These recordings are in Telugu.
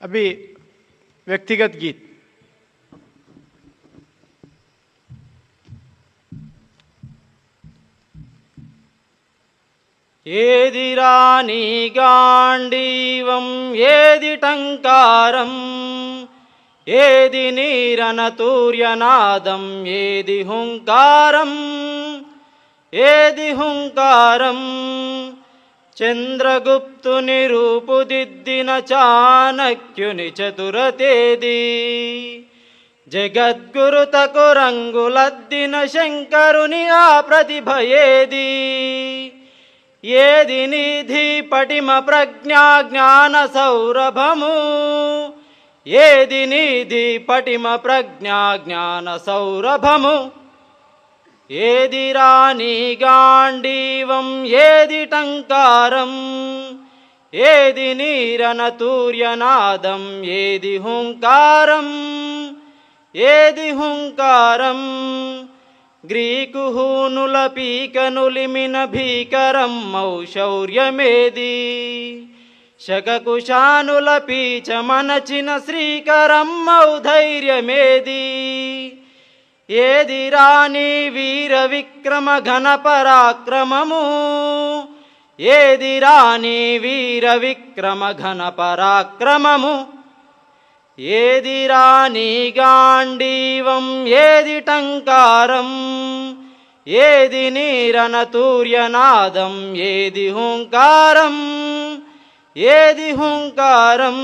अभी व्यक्तिगत गीत ఏదిరా నీ గాండీవం ఏది టంకారం ఏది నీరనతూర్యనాదం ఏది హుంకారం ఏది హుంకారం చంద్రగుప్తుని రూపుదిద్దిన చాణక్యుని చతురతేది. జగద్గురుతకు రంగులద్దిన శంకరుని ఆ ప్రతిభ ఏది ఏది నిధి పటిమ ప్రజ్ఞా జ్ఞాన సౌరభము. ఏది నిధి పటిమ ప్రజ్ఞా జ్ఞాన సౌరభము. ఏది రాణి గాండీవం ఏది టంకారం? ఏది నీరన తూర్యనాదం ఏది హుంకారం? ఏది హుంకారం? గ్రీకు హూనుల పీకనులిమిన భీకరం శౌర్యమేది? శకకుశానుల పీచమనచిన శ్రీకరమ్మౌ ధైర్యమేది? ఏది రాణి వీర విక్రమ ఘన పరాక్రమము? ఏది రాణి వీర విక్రమ ఘన పరాక్రమము? ఏది రాణి గాండీవం ఏది టంకారం? ఏది నీరన తూర్యనాదం ఏది హుంకారం? ఏది హుంకారం?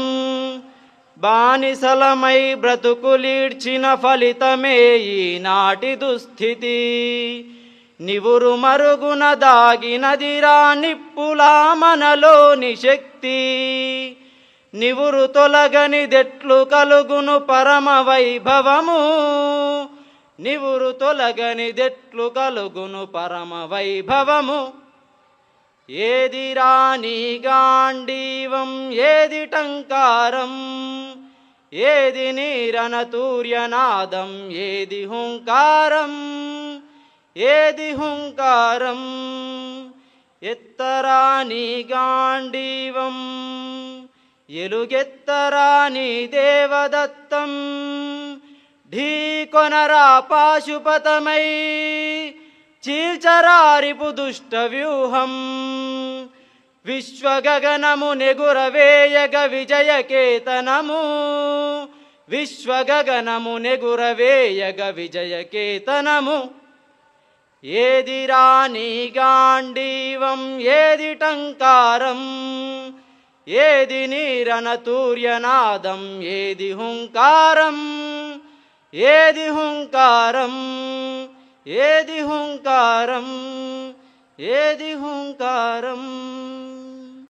బానిసలమై బ్రతుకులీడ్చిన ఫలితమే ఈనాటి దుస్థితి. నివురు మరుగున దాగినదిరా నిప్పులా మనలోని శక్తి. నివురు తొలగనిదెట్లు కలుగును పరమ వైభవము. నివురు తొలగనిదెట్లు కలుగును పరమ వైభవము. ఏది రాణి గాండీవం ఏది టంకారం? ఏది నీరన తూర్యనాదం ఏది హుంకారం? ఏది హుంకారం? ఎత్తరాని గాండీవం ఎలుగెత్తరాని దేవదత్తం ఢీకొనరా పాశుపతమై చీల్చరారిపు దుష్ట వ్యూహం విశ్వగగనము నెగురవేయగ విజయకేతనము. విశ్వగగనము నెగురవేయగ విజయకేతనము. ఏది రాణి గాండీవం ఏది టంకారం. ఏది నీరనతూర్యనాదం ఏది హుంకారం. ఏది హుంకారం. ఏది హుంకారం ఏది హుంకారం